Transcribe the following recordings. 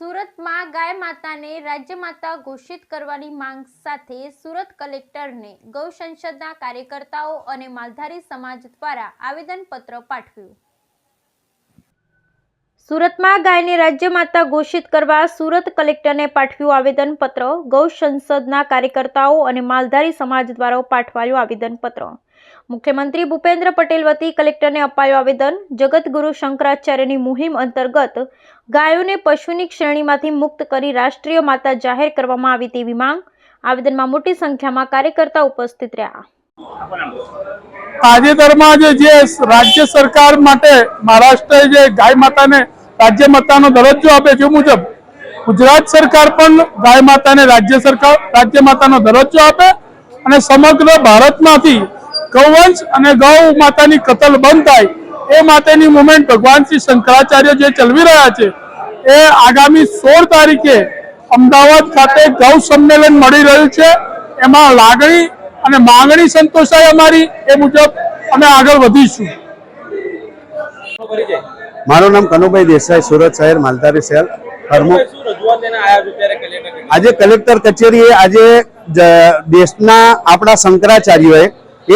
સુરતમાં ગાય માતાને રાજ્યમાતા ઘોષિત કરવાની માંગ સાથે સુરત કલેક્ટરને ગૌ સંસદના કાર્યકર્તાઓ અને માલધારી સમાજ દ્વારા આવેદનપત્ર પાઠવ્યું. સુરતમાં ગાયને રાજ્યમાતા ઘોષિત કરવા સુરત કલેક્ટરને પાઠવ્યું આવેદનપત્ર. ગૌ સંસદના કાર્યકર્તાઓ અને માલધારી સમાજ દ્વારા પાઠવાયું આવેદનપત્ર. મુખ્યમંત્રી ભૂપેન્દ્ર પટેલ વતી કલેક્ટરને અપાયું આવેદન. જગતગુરુ શંકરાચાર્યની મુહિમ અંતર્ગત ગાયોને પશુની શ્રેણીમાંથી મુક્ત કરી રાષ્ટ્રીય માતા જાહેર કરવામાં આવી તેવી માંગ. આવેદનમાં મોટી સંખ્યામાં કાર્યકર્તા ઉપસ્થિત રહ્યા. તાજેતરમાં જે જે રાજ્ય સરકાર માટે મહારાષ્ટ્ર જે ગાય માતાને રાજ્ય માતાનો દરજ્જો આપે છે મુજબ ગુજરાત સરકાર પણ ગાય માતાને રાજ્ય સરકાર, રાજ્ય માતાનો દરજ્જો આપે અને સમગ્ર ભારતમાંથી ગૌવંશ અને ગૌ માતાની કતલ બંધ થાય એ માટેની મુવમેન્ટ ભગવાન શ્રી શંકરાચાર્ય જે ચલવી રહ્યા છે એ આગામી સોળ તારીખે અમદાવાદ ખાતે ગૌ સંમેલન મળી રહ્યું છે. એમાં લાગણી અને માંગણી સંતોષાય અમારી એ મુજબ અમે આગળ વધીશું. મારું નામ કનુભાઈ દેસાઈ સુરત શહેર માલધારી શહેર આજે કલેક્ટર કચેરીએ આજે દેશના આપણા શંકરાચાર્યોએ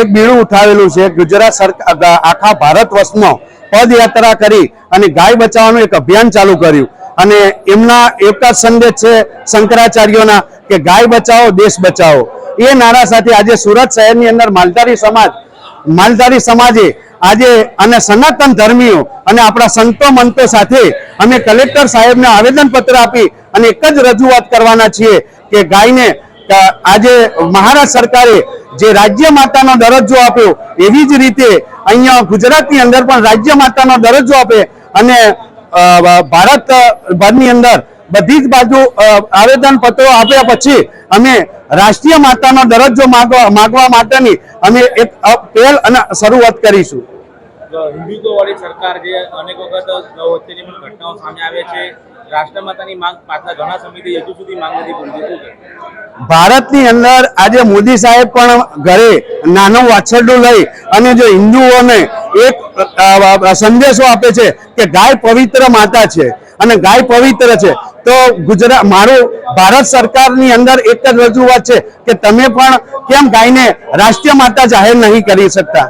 એક બીડું ઉઠાવેલું છે. ગુજરાત સરકાર આખા ભારત વર્ષમાં પદયાત્રા કરી અને ગાય બચાવવાનું એક અભિયાન ચાલુ કર્યું. અને એમના એક જ સંદેશ છે શંકરાચાર્યોના કે ગાય બચાવો, દેશ બચાવો. એ નારા સાથે આજે સુરત શહેરની અંદર માલધારી સમાજ, માલધારી સમાજે આજે અને સનાતન ધર્મીઓ અને આપણા સંતો મંતો સાથે અમે કલેક્ટર સાહેબને આવેદનપત્ર આપી અને એક જ રજૂઆત કરવાના છીએ કે ગાયને આજે મહારાષ્ટ્ર સરકારે જે રાજ્ય માતાનો દરજ્જો આપ્યો, એવી જ રીતે અહીંયા ગુજરાતની અંદર પણ રાજ્ય માતાનો દરજ્જો આપે અને ભારત ભરની અંદર બધી જ બાજુ આવેદન પત્રો આપ્યા પછી અમે રાષ્ટ્રીય માતાનો દરજ્જો માંગવા માટેની અમે એક પહેલ અને શરૂઆત કરીશું. હિન્દુત્વ વાળી સરકાર જે અનેક વખત ઘટનાઓ સામે આવે છે રાષ્ટ્રમાતાની માંગ પાછલા ઘણા સમયથી હજુ સુધી માંગ નથી પૂરી? ભારતની અંદર આજે મોદી સાહેબ પણ ઘરે નાનું વાછરડું લઈ અને જો હિન્દુઓને એક સંદેશો આપે છે કે ગાય પવિત્ર માતા છે અને ગાય પવિત્ર છે. તો ગુજરાત મારું, ભારત સરકારની અંદર એક જ રજૂઆત છે કે તમે પણ કેમ ગાયને રાષ્ટ્રીય માતા જાહેર નહીં કરી શકતા?